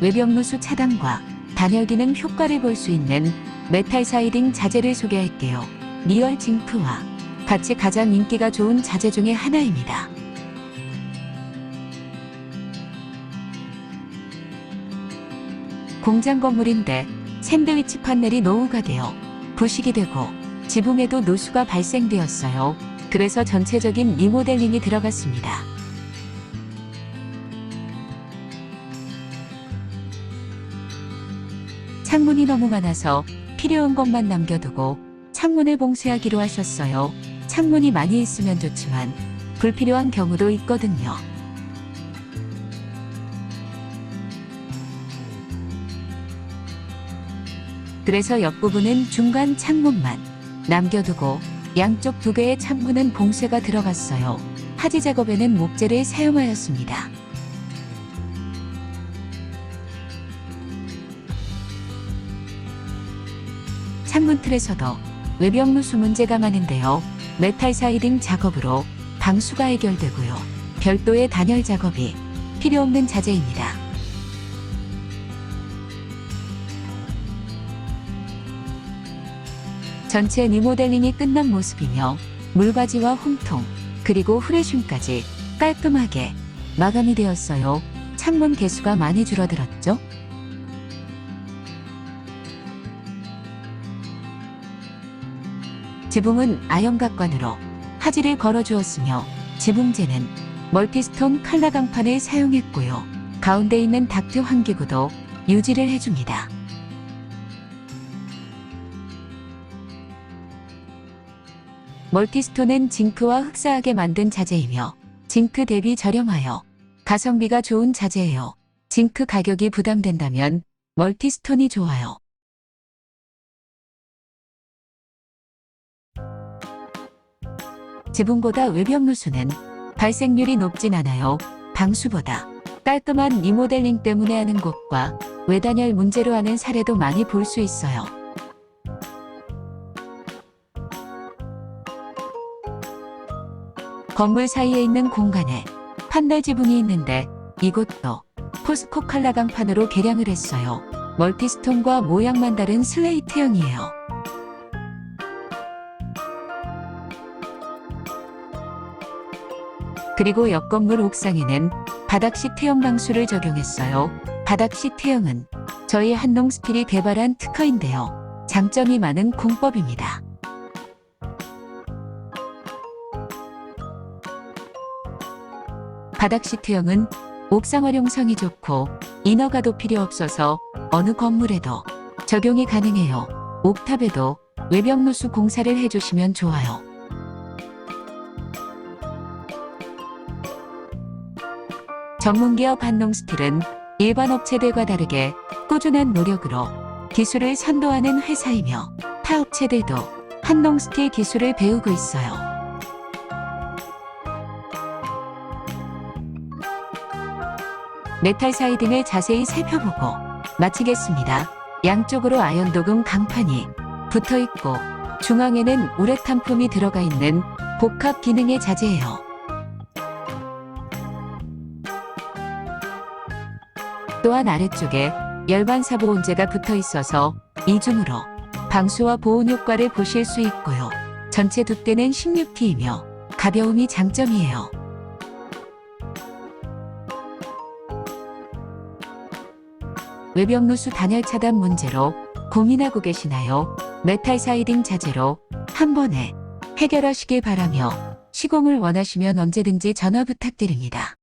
외벽 누수 차단과 단열 기능 효과를 볼 수 있는 메탈 사이딩 자재를 소개할게요. 리얼 징크와 같이 가장 인기가 좋은 자재 중의 하나입니다. 공장 건물인데 샌드위치 판넬이 노후가 되어 부식이 되고 지붕에도 누수가 발생되었어요. 그래서 전체적인 리모델링이 들어갔습니다. 창문이 너무 많아서 필요한 것만 남겨두고 창문을 봉쇄하기로 하셨어요. 창문이 많이 있으면 좋지만 불필요한 경우도 있거든요. 그래서 옆부분은 중간 창문만 남겨두고 양쪽 두 개의 창문은 봉쇄가 들어갔어요. 하지 작업에는 목재를 사용하였습니다. 창문 틀에서도 외벽 누수 문제가 많은데요. 메탈 사이딩 작업으로 방수가 해결되고요. 별도의 단열 작업이 필요 없는 자재입니다. 전체 리모델링이 끝난 모습이며 물바지와 홈통 그리고 후레쉬까지 깔끔하게 마감이 되었어요. 창문 개수가 많이 줄어들었죠? 지붕은 아연각관으로 하지를 걸어주었으며 지붕재는 멀티스톤 칼라 강판을 사용했고요. 가운데 있는 닥트 환기구도 유지를 해줍니다. 멀티스톤은 징크와 흡사하게 만든 자재이며 징크 대비 저렴하여 가성비가 좋은 자재예요. 징크 가격이 부담된다면 멀티스톤이 좋아요. 지붕보다 외벽 누수는 발생률이 높진 않아요. 방수보다 깔끔한 리모델링 때문에 하는 곳과 외단열 문제로 하는 사례도 많이 볼 수 있어요. 건물 사이에 있는 공간에 판넬 지붕이 있는데 이곳도 포스코 칼라 강판으로 개량을 했어요. 멀티스톤과 모양만 다른 슬레이트형이에요. 그리고 옆 건물 옥상에는 바닥 시트형 방수를 적용했어요. 바닥 시트형은 저희 한농 스틸이 개발한 특허인데요. 장점이 많은 공법입니다. 바닥 시트형은 옥상 활용성이 좋고 인허가도 필요 없어서 어느 건물에도 적용이 가능해요. 옥탑에도 외벽 누수 공사를 해주시면 좋아요. 전문기업 한농스틸은 일반 업체들과 다르게 꾸준한 노력으로 기술을 선도하는 회사이며 타 업체들도 한농스틸 기술을 배우고 있어요. 메탈 사이딩을 자세히 살펴보고 마치겠습니다. 양쪽으로 아연 도금 강판이 붙어 있고 중앙에는 우레탄 폼이 들어가 있는 복합 기능의 자재예요. 또한 아래쪽에 열반 사 보 온재가 붙어 있어서 이중으로 방수와 보온 효과를 보실 수 있고요. 전체 두께는 16T이며 가벼움이 장점이에요. 외벽 누수 단열 차단 문제로 고민하고 계시나요? 메탈 사이딩 자재로 한 번에 해결하시길 바라며 시공을 원하시면 언제든지 전화 부탁드립니다.